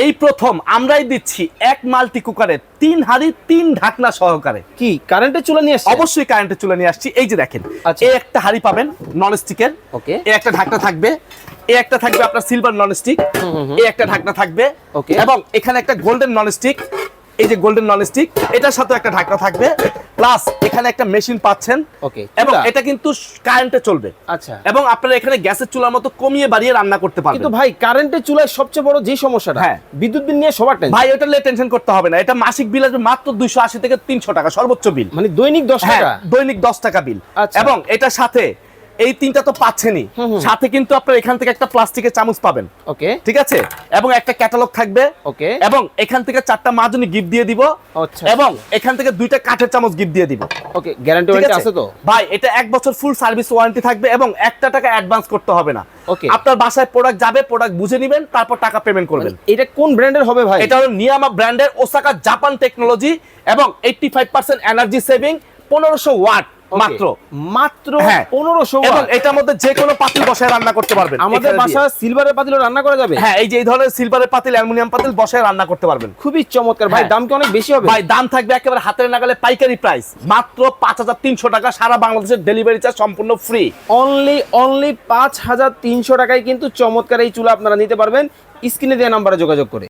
এই প্রথম আমরাই দিচ্ছি এক মাল্টি কুকারে তিন হাড়ি তিন ঢাকনা সহকারে। কি কারেন্টের চুলা নিয়ে আসছে অবশ্যই কারেন্টের চুলা নিয়ে আসছি। এই যে দেখেন আচ্ছা। এই একটা হাড়ি পাবেন নন স্টিকের ওকে। এই একটা ঢাকনা থাকবে। এই একটা থাকবে আপনার সিলভার নন স্টিক এই একটা ঢাকনা থাকবে। ওকে। এবং এখানে একটা গোল্ডেন নন স্টিক এই যে গোল্ডেন নন স্টিক এটার সাথে একটা ঢাকনা থাকবে। প্লাস এখানে একটা মেশিন পাচ্ছেন। Okay, এবং এটা কিন্তু কারেন্টে চলবে। আচ্ছা। এবং আপনারা এখানে গ্যাসের চুলার মতো কমিয়ে বাড়িয়ে রান্না করতে পারবেন। কিন্তু ভাই কারেন্টের চুলায় সবচেয়ে বড় যে সমস্যাটা হ্যাঁ। বিদ্যুৎ বিল নিয়ে সবার টেনশন ভাই ওটা নিয়ে টেনশন করতে হবে না। এটা মাসিক বিল আসবে মাত্র দুইশো আশি থেকে তিনশো টাকা সর্বোচ্চ বিল। মানে দৈনিক দশ হ্যাঁ টাকা? দৈনিক দশ টাকা বিল। আচ্ছা। এবং এটার সাথে এই তিনটা তো পাচ্ছেনই। সাথে কিন্তু আপনার এখান থেকে একটা প্লাস্টিকের চামচ পাবেন। ওকে। ঠিক আছে? এবং একটা ক্যাটালগ থাকবে। ওকে। এবং এখান থেকে চারটা মাজনি গিফট দিয়ে দিব। আচ্ছা। এবং এখান থেকে দুইটা কাঠের চামচ গিফট দিয়ে দিব। ওকে গ্যারান্টি ওয়ারেন্টি আছে? তো? ভাই এটা এক বছর ফুল সার্ভিস ওয়ারেন্টি থাকবে এবং একটা টাকা অ্যাডভান্স করতে হবে না। ওকে। আপনার বাসায় প্রোডাক্ট যাবে প্রোডাক্ট বুঝে নেবেন তারপর টাকা পেমেন্ট করবেন। এটা কোন ব্র্যান্ডের হবে ভাই? এটা হলো নিয়ামা ব্র্যান্ডের ওসাকা জাপান টেকনোলজি এবং eighty five percent energy saving পনেরোশো ওয়াট Okay, মাত্র। মাত্র হ্যাঁ। এবং এটার মধ্যে যে কোনো পাতিল বসায় রান্না করতে পারবেন। আমাদের সিলভারের পাতিলে রান্না করা যাবে? হ্যাঁ এই যে এই ধরনের সিলভারের পাতিল অ্যালুমিনিয়াম পাতিল বসায় রান্না করতে পারবেন। খুবই চমৎকার। ভাই হ্যাঁ। দাম কি অনেক বেশি হবে? ভাই দাম থাকবে একেবারে হাতের নাগালে পাইকারি প্রাইস মাত্র পাঁচ হাজার তিনশো টাকা সারা বাংলাদেশের ডেলিভারি চার্জ সম্পূর্ণ ফ্রি অনলি অনলি পাঁচ হাজার তিনশো টাকায় কিন্তু চমৎকার এই চুলা আপনারা নিতে পারবেন। স্ক্রিনে দেওয়া নাম্বারে যোগাযোগ করে।